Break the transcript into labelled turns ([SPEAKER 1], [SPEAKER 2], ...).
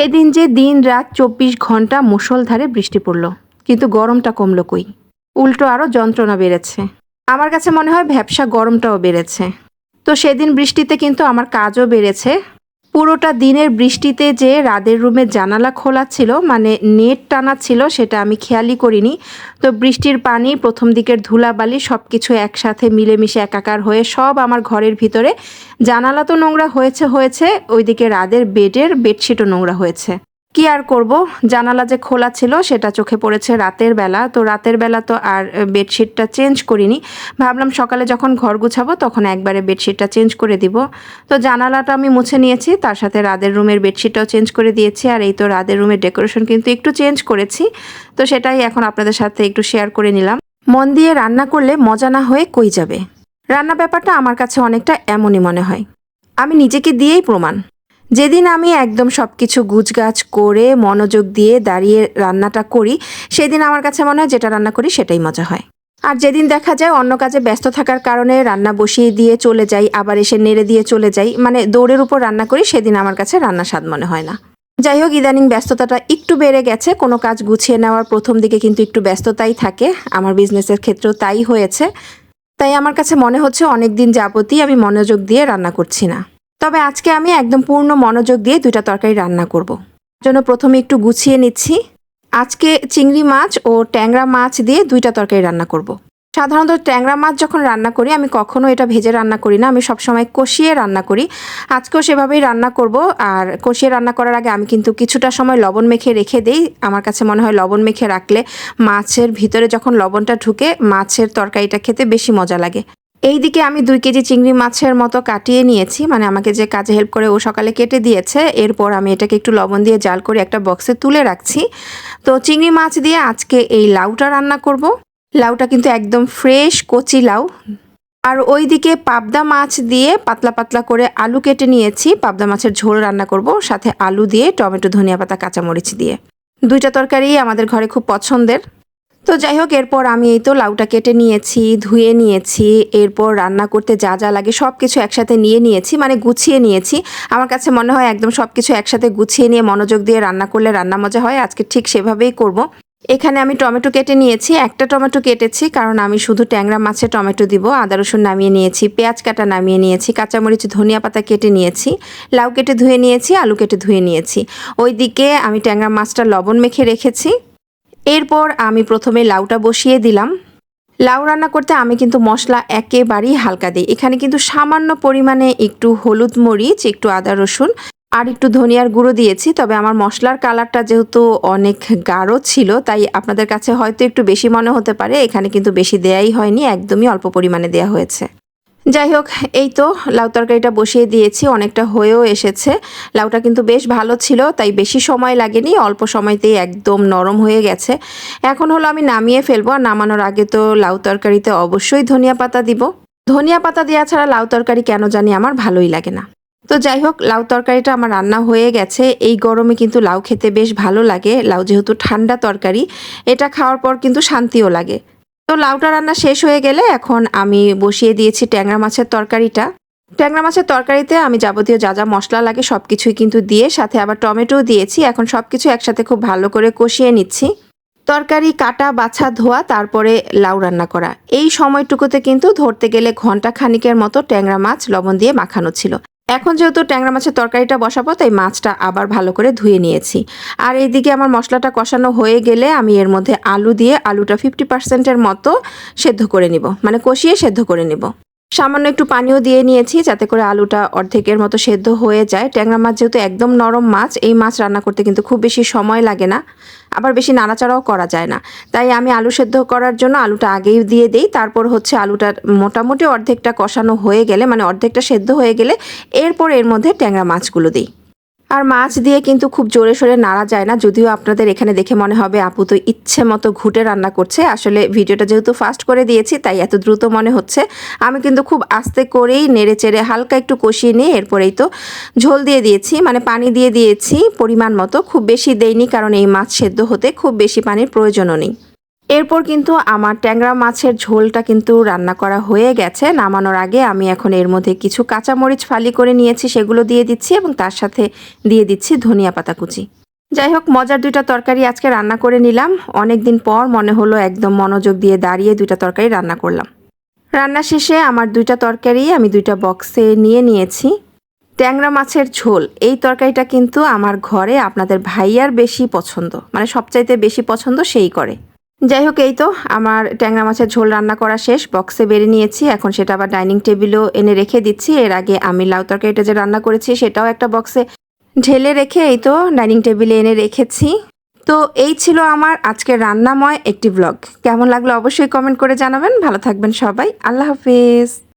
[SPEAKER 1] সেদিন যে দিন রাত চব্বিশ ঘণ্টা মুষলধারে বৃষ্টি পড়ল, কিন্তু গরমটা কমলো কই? উল্টো আরও যন্ত্রণা বেড়েছে। আমার কাছে মনে হয় ভ্যাবসা গরমটাও বেড়েছে। তো সেদিন বৃষ্টিতে কিন্তু আমার কাজও বেড়েছে। পুরোটা দিনের বৃষ্টিতে যে রাদের রুমে জানালা খোলা ছিল মানে নেট টানা ছিল, সেটা আমি খেয়ালই করিনি। তো বৃষ্টির পানি, প্রথম দিকের ধুলাবালি সব কিছু একসাথে মিলেমিশে একাকার হয়ে সব আমার ঘরের ভিতরে। জানালা তো নোংরা হয়েছে হয়েছে, ওইদিকে রাদের বেডের বেডশিটও নোংরা হয়েছে। কি আর করব? জানালা যে খোলা ছিল, সেটা চোখে পড়েছে রাতের বেলা। তো রাতের বেলা তো আর বেডশিটটা চেঞ্জ করিনি। ভাবলাম সকালে যখন ঘর গুছাবো, তখন একবারে বেডশিটটা চেঞ্জ করে দিব। তো জানালাটা আমি মুছে নিয়েছি, তার সাথে রাদের রুমের বেডশিটটাও চেঞ্জ করে দিয়েছি। আর এই তো রাদের রুমের ডেকোরেশন কিন্তু একটু চেঞ্জ করেছি। তো সেটাই এখন আপনাদের সাথে একটু শেয়ার করে নিলাম। মন দিয়ে রান্না করলে মজা না হয়ে কই যাবে? রান্না ব্যাপারটা আমার কাছে অনেকটা এমনই মনে হয়। আমি নিজেকে দিয়েই প্রমাণ। যেদিন আমি একদম সব কিছু গুছগাছ করে, মনোযোগ দিয়ে দাঁড়িয়ে রান্নাটা করি, সেদিন আমার কাছে মনে হয় যেটা রান্না করি সেটাই মজা হয়। আর যেদিন দেখা যায় অন্য কাজে ব্যস্ত থাকার কারণে রান্না বসিয়ে দিয়ে চলে যাই, আবার এসে নেড়ে দিয়ে চলে যাই মানে দৌড়ের উপর রান্না করি, সেদিন আমার কাছে রান্না স্বাদ মনে হয় না। যাই হোক, ইদানিং ব্যস্ততাটা একটু বেড়ে গেছে, কোনো কাজ গুছিয়ে নেওয়ার প্রথম দিকে কিন্তু একটু ব্যস্ততাই থাকে, আমার বিজনেসের ক্ষেত্রেও তাই হয়েছে। তাই আমার কাছে মনে হচ্ছে অনেক দিন যাবতই আমি মনোযোগ দিয়ে রান্না করছি না। তবে আজকে আমি একদম পূর্ণ মনোযোগ দিয়ে দুইটা তরকারি রান্না করব। জন্য প্রথমে একটু গুছিয়ে নিচ্ছি আজকে চিংড়ি মাছ ও ট্যাংরা মাছ দিয়ে দুইটা তরকারি রান্না করব। সাধারণত ট্যাংরা মাছ যখন রান্না করি, আমি কখনো এটা ভেজে রান্না করি না, আমি সবসময় কষিয়ে রান্না করি আজকেও সেভাবেই রান্না করব আর কষিয়ে রান্না করার আগে আমি কিন্তু কিছুটা সময় লবণ মেখে রেখে দিই আমার কাছে মনে হয় লবণ মেখে রাখলে মাছের ভিতরে যখন লবণটা ঢুকে, মাছের তরকারিটা খেতে বেশি মজা লাগে এইদিকে আমি দুই কেজি চিংড়ি মাছের মতো কাটিয়ে নিয়েছি। মানে আমাকে যে কাজে হেল্প করে ও সকালে কেটে দিয়েছে, এরপর আমি এটাকে একটু লবণ দিয়ে জাল করে একটা বক্সে তুলে রাখছি। তো চিংড়ি মাছ দিয়ে আজকে এই লাউটা রান্না করব। লাউটা কিন্তু একদম ফ্রেশ কচি লাউ। আর ওইদিকে পাবদা মাছ দিয়ে পাতলা পাতলা করে আলু কেটে নিয়েছি। পাবদা মাছের ঝোল রান্না করব, সাথে আলু দিয়ে টমেটো, ধনিয়া পাতা, কাঁচামরিচ দিয়ে। দুইটা তরকারি আমাদের ঘরে খুব পছন্দের। তো যাই হোক, এরপর আমি এই তো লাউটা কেটে নিয়েছি, ধুয়ে নিয়েছি, এরপর রান্না করতে যা যা লাগে সব কিছু একসাথে নিয়ে নিয়েছি মানে গুছিয়ে নিয়েছি আমার কাছে মনে হয় একদম সব কিছু একসাথে গুছিয়ে নিয়ে মনোযোগ দিয়ে রান্না করলে রান্না মজা হয়, আজকে ঠিক সেভাবেই করব। এখানে আমি টমেটো কেটে নিয়েছি, একটা টমেটো কেটেছি, কারণ আমি শুধু ট্যাংরা মাছে টমেটো দিব, আদা রসুন নামিয়ে নিয়েছি, পেঁয়াজ কাটা নামিয়ে নিয়েছি, কাঁচামরিচ, ধনিয়া পাতা কেটে নিয়েছি, লাউ কেটে ধুয়ে নিয়েছি, আলু কেটে ধুয়ে নিয়েছি ওইদিকে আমি ট্যাংরা মাছটা লবণ মেখে রেখেছি এরপর আমি প্রথমে লাউটা বসিয়ে দিলাম। লাউ রান্না করতে আমি কিন্তু মশলা একেবারেই হালকা দিই। এখানে কিন্তু সামান্য পরিমাণে একটু হলুদ মরিচ, একটু আদা রসুন আর একটু ধনিয়ার গুঁড়ো দিয়েছি। তবে আমার মশলার কালারটা যেহেতু অনেক গাঢ় ছিল, তাই আপনাদের কাছে হয়তো একটু বেশি মনে হতে পারে। এখানে কিন্তু বেশি দেয়াই হয়নি, একদমই অল্প পরিমাণে দেয়া হয়েছে। যাই হোক এই তো লাউ তরকারিটা বসিয়ে দিয়েছি, অনেকটা হয়েও এসেছে। লাউটা কিন্তু বেশ ভালো ছিল, তাই বেশি সময় লাগেনি, অল্প সময়তেই একদম নরম হয়ে গেছে। এখন হলো আমি নামিয়ে ফেলব, আর নামানোর আগে তো লাউ তরকারিতে অবশ্যই ধনিয়া পাতা দিব। ধনিয়া পাতা দেওয়া ছাড়া লাউ তরকারি কেন জানি আমার ভালোই লাগে না। তো যাই হোক লাউ তরকারিটা আমার রান্না হয়ে গেছে। এই গরমে কিন্তু লাউ খেতে বেশ ভালো লাগে। লাউ যেহেতু ঠান্ডা তরকারি, এটা খাওয়ার পর কিন্তু শান্তিও লাগে। তো লাউটা রান্না শেষ হয়ে গেলে এখন আমি বসিয়ে দিয়েছি ট্যাংরা মাছের তরকারিটা। ট্যাংরা মাছের তরকারিতে আমি যাবতীয় যা যা মশলা লাগে সব কিছুই কিন্তু দিয়ে, সাথে আবার টমেটোও দিয়েছি। এখন সব কিছু একসাথে খুব ভালো করে কষিয়ে নিচ্ছি। তরকারি, কাটা, বাছা, ধোয়া, তারপরে লাউ রান্না করা। এই সময়টুকুতে কিন্তু ধরতে গেলে ঘণ্টা খানিকের মতো ট্যাংরা মাছ লবণ দিয়ে মাখানো ছিল। এখন যেহেতু ট্যাংরা মাছের তরকারিটা বসাবো, তাই মাছটা আবার ভালো করে ধুয়ে নিয়েছি। আর এইদিকে আমার মশলাটা কষানো হয়ে গেলে আমি এর মধ্যে আলু দিয়ে আলুটা ফিফটি পার্সেন্টের মতো সেদ্ধ করে নিব। মানে কষিয়ে সেদ্ধ করে নিব। সামান্য একটু পানিও দিয়ে নিয়েছি, যাতে করে আলুটা অর্ধেকের মতো সেদ্ধ হয়ে যায়। ট্যাংরা মাছ যেহেতু একদম নরম মাছ, এই মাছ রান্না করতে কিন্তু খুব বেশি সময় লাগে না, আবার বেশি নাড়াচাড়াও করা যায় না। তাই আমি আলু সেদ্ধ করার জন্য আলুটা আগেই দিয়ে দিই, তারপর হচ্ছে আলুটা মোটামুটি অর্ধেকটা কষানো হয়ে গেলে মানে অর্ধেকটা সেদ্ধ হয়ে গেলে, এরপর এর মধ্যে ট্যাংরা মাছগুলো দিই। আর মাছ দিয়ে কিন্তু খুব জোরে সোরে নাড়া যায় না, যদিও আপনাদের এখানে দেখে মনে হবে আপু তো ইচ্ছে মতো ঘুটে রান্না করছে। আসলে ভিডিওটা যেহেতু ফাস্ট করে দিয়েছি, তাই এত দ্রুত মনে হচ্ছে। আমি কিন্তু খুব আস্তে করেই নেড়ে চেড়ে হালকা একটু কষিয়ে নিয়ে এরপরেই তো ঝোল দিয়ে দিয়েছি মানে পানি দিয়ে দিয়েছি পরিমাণ মতো। খুব বেশি দেইনি, কারণ এই মাছ সেদ্ধ হতে খুব বেশি পানির প্রয়োজনও নেই। এরপর কিন্তু আমার ট্যাংরা মাছের ঝোলটা কিন্তু রান্না করা হয়ে গেছে। নামানোর আগে আমি এখন এর মধ্যে কিছু কাঁচামরিচ ফালি করে নিয়েছি, সেগুলো দিয়ে দিচ্ছি এবং তার সাথে দিয়ে দিচ্ছি ধনিয়া পাতা কুচি। যাই হোক, মজার দুইটা তরকারি আজকে রান্না করে নিলাম। অনেক দিন পর মনে হলো একদম মনোযোগ দিয়ে দাঁড়িয়ে দুইটা তরকারি রান্না করলাম। রান্না শেষে আমার দুইটা তরকারি আমি দুইটা বক্সে নিয়ে নিয়েছি। ট্যাংরা মাছের ঝোল, এই তরকারিটা কিন্তু আমার ঘরে আপনাদের ভাইয়ার বেশি পছন্দ মানে সবচাইতে বেশি পছন্দ সেই করে। যাই হোক এই তো, আমার ট্যাংরা মাছের ঝোল রান্না করা শেষ বক্সে বেড়ে নিয়েছি। এখন সেটা আবার ডাইনিং টেবিলও এনে রেখে দিচ্ছি। এর আগে আমি লাউ তরকারিটা যে রান্না করেছি, সেটাও একটা বক্সে ঢেলে রেখে এই তো ডাইনিং টেবিলে এনে রেখেছি। তো এই ছিল আমার আজকের রান্নাময় একটি ব্লগ কেমন লাগল অবশ্যই কমেন্ট করে জানাবেন। ভালো থাকবেন সবাই। আল্লাহ হাফিজ।